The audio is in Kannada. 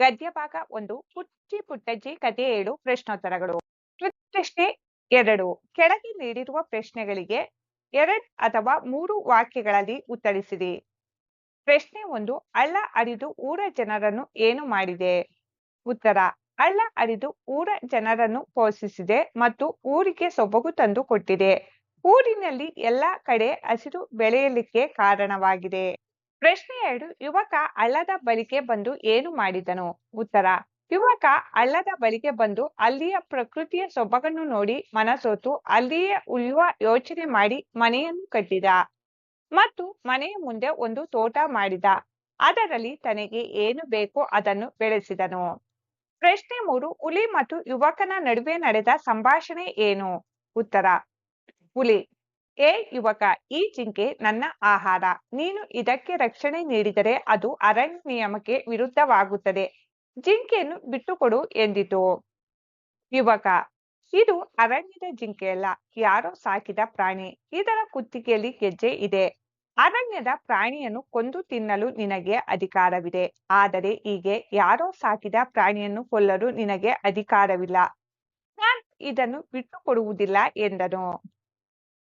ಗದ್ಯ ಭಾಗ ಒಂದು, ಪುಟ್ಟಿ ಪುಟ್ಟಜ್ಜಿ ಕಥೆ ಏಳು, ಪ್ರಶ್ನೋತ್ತರಗಳು. ಪ್ರಶ್ನೆ ಎರಡು, ಕೆಳಗೆ ನೀಡಿರುವ ಪ್ರಶ್ನೆಗಳಿಗೆ ಎರಡ್ ಅಥವಾ ಮೂರು ವಾಕ್ಯಗಳಲ್ಲಿ ಉತ್ತರಿಸಿರಿ ಪ್ರಶ್ನೆ ಒಂದು ಅಳ್ಳ ಅರಿದು ಊರ ಜನರನ್ನು ಏನು ಮಾಡಿದೆ? ಉತ್ತರ ಅಳ್ಳ ಅರಿದು ಊರ ಜನರನ್ನು ಪೋಷಿಸಿದೆ ಮತ್ತು ಊರಿಗೆ ಸೊಬಗು ತಂದು ಕೊಟ್ಟಿದೆ. ಊರಿನಲ್ಲಿ ಎಲ್ಲ ಕಡೆ ಹಸಿರು ಬೆಳೆಯಲಿಕ್ಕೆ ಕಾರಣವಾಗಿದೆ. ಪ್ರಶ್ನೆ ಎರಡು, ಯುವಕ ಹಳ್ಳದ ಬಳಿಗೆ ಬಂದು ಏನು ಮಾಡಿದನು? ಉತ್ತರ, ಯುವಕ ಹಳ್ಳದ ಬಳಿಗೆ ಬಂದು ಅಲ್ಲಿಯ ಪ್ರಕೃತಿಯ ಸೊಬಗನ್ನು ನೋಡಿ ಮನಸೋತು ಅಲ್ಲಿಯೇ ಉಳಿಯುವ ಯೋಚನೆ ಮಾಡಿ ಮನೆಯನ್ನು ಕಟ್ಟಿದ ಮತ್ತು ಮನೆಯ ಮುಂದೆ ಒಂದು ತೋಟ ಮಾಡಿದ. ಅದರಲ್ಲಿ ತನಗೆ ಏನು ಬೇಕೋ ಅದನ್ನು ಬೆಳೆಸಿದನು. ಪ್ರಶ್ನೆ ಮೂರು, ಹುಲಿ ಮತ್ತು ಯುವಕನ ನಡುವೆ ನಡೆದ ಸಂಭಾಷಣೆ ಏನು? ಉತ್ತರ, ಹುಲಿ. ಏ ಯುವಕ, ಈ ಜಿಂಕೆ ನನ್ನ ಆಹಾರ. ನೀನು ಇದಕ್ಕೆ ರಕ್ಷಣೆ ನೀಡಿದರೆ ಅದು ಅರಣ್ಯ ನಿಯಮಕ್ಕೆ ವಿರುದ್ಧವಾಗುತ್ತದೆ. ಜಿಂಕೆಯನ್ನು ಬಿಟ್ಟುಕೊಡು ಎಂದಿತು. ಯುವಕ, ಇದು ಅರಣ್ಯದ ಜಿಂಕೆಯಲ್ಲ, ಯಾರೋ ಸಾಕಿದ ಪ್ರಾಣಿ. ಇದರ ಕುತ್ತಿಗೆಯಲ್ಲಿ ಗೆಜ್ಜೆ ಇದೆ. ಅರಣ್ಯದ ಪ್ರಾಣಿಯನ್ನು ಕೊಂದು ತಿನ್ನಲು ನಿನಗೆ ಅಧಿಕಾರವಿದೆ. ಆದರೆ ಹೀಗೆ ಯಾರೋ ಸಾಕಿದ ಪ್ರಾಣಿಯನ್ನು ಕೊಲ್ಲಲು ನಿನಗೆ ಅಧಿಕಾರವಿಲ್ಲ. ನಾನು ಇದನ್ನು ಬಿಟ್ಟುಕೊಡುವುದಿಲ್ಲ ಎಂದನು.